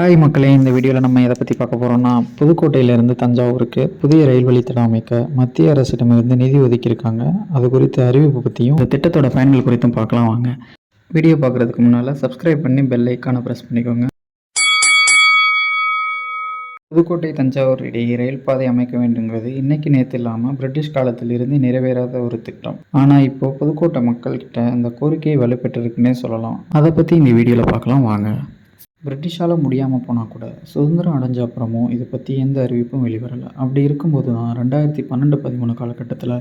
Hi மக்களே இந்த வீடியோவில் நம்ம எதை பற்றி பார்க்க போகிறோம்னா புதுக்கோட்டையிலேருந்து தஞ்சாவூருக்கு புதிய ரயில் வழித்தடம் அமைக்க மத்திய அரசிடமிருந்து நிதி ஒதுக்கியிருக்காங்க. அது குறித்த அறிவிப்பு பற்றியும் இந்த திட்டத்தோட பயன்கள் குறித்தும் பார்க்கலாம் வாங்க. வீடியோ பார்க்குறதுக்கு முன்னால் சப்ஸ்கிரைப் பண்ணி பெல் ஐக்கானை ப்ரெஸ் பண்ணிக்கோங்க. புதுக்கோட்டை தஞ்சாவூர் இடையே ரயில் பாதை அமைக்க வேண்டுங்கிறது இன்னைக்கு நேற்று இல்லாமல் பிரிட்டிஷ் காலத்திலிருந்து நிறைவேறாத ஒரு திட்டம். ஆனால் இப்போது புதுக்கோட்டை மக்கள்கிட்ட அந்த கோரிக்கை வலுப்பெற்றிருக்குன்னே சொல்லலாம். அதை பற்றி இந்த வீடியோவில் பார்க்கலாம் வாங்க. பிரிட்டிஷால் முடியாமல் போனால் கூட சுதந்திரம் அடைஞ்ச அப்புறமும் இதை பற்றி எந்த அறிவிப்பும் வெளிவரலை. அப்படி இருக்கும்போது தான் ரெண்டாயிரத்தி பன்னெண்டு பதிமூணு காலகட்டத்தில்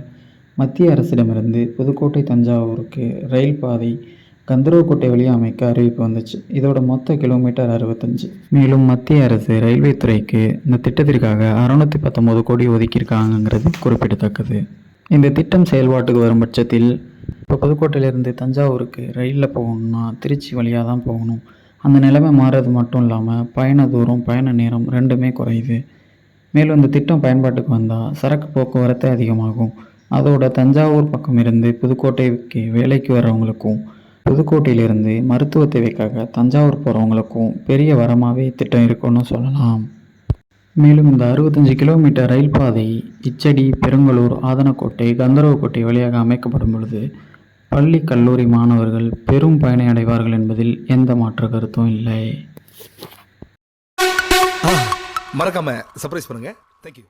மத்திய அரசிடமிருந்து புதுக்கோட்டை தஞ்சாவூருக்கு ரயில் பாதை கந்தரவக்கோட்டை வழியாக அமைக்க அறிவிப்பு வந்துச்சு. இதோட மொத்த கிலோமீட்டர் அறுபத்தஞ்சு. மேலும் மத்திய அரசு ரயில்வே துறைக்கு இந்த திட்டத்திற்காக அறுநூற்றி பத்தொம்போது கோடி ஒதுக்கியிருக்காங்கங்கிறது குறிப்பிடத்தக்கது. இந்த திட்டம் செயல்பாட்டுக்கு வரும் பட்சத்தில் இப்போ புதுக்கோட்டையிலேருந்து தஞ்சாவூருக்கு ரயிலில் போகணும்னா திருச்சி வழியாக தான் போகணும். அந்த நிலைமை மாறுறது மட்டும் இல்லாமல் பயண தூரம் பயண நேரம் ரெண்டுமே குறையுது. மேலும் இந்த திட்டம் பயன்பாட்டுக்கு வந்தால் சரக்கு போக்குவரத்து அதிகமாகும். அதோட தஞ்சாவூர் பக்கம் இருந்து புதுக்கோட்டைக்கு வேலைக்கு வர்றவங்களுக்கும் புதுக்கோட்டையிலிருந்து மருத்துவ தேவைக்காக தஞ்சாவூர் போகிறவங்களுக்கும் பெரிய வரமாகவே திட்டம் இருக்குன்னு சொல்லலாம். மேலும் இந்த அறுபத்தஞ்சு கிலோமீட்டர் ரயில் பாதை இச்சடி பெருங்கலூர் ஆதனக்கோட்டை கந்தரவக்கோட்டை வழியாக அமைக்கப்படும் பொழுது பள்ளி கல்லூரி மாணவர்கள் பெரும் பயனை அடைவார்கள் என்பதில் எந்த மாற்று கருத்தும் இல்லை. மறக்காம சர்ப்ரைஸ் பண்ணுங்க. தேங்க்யூ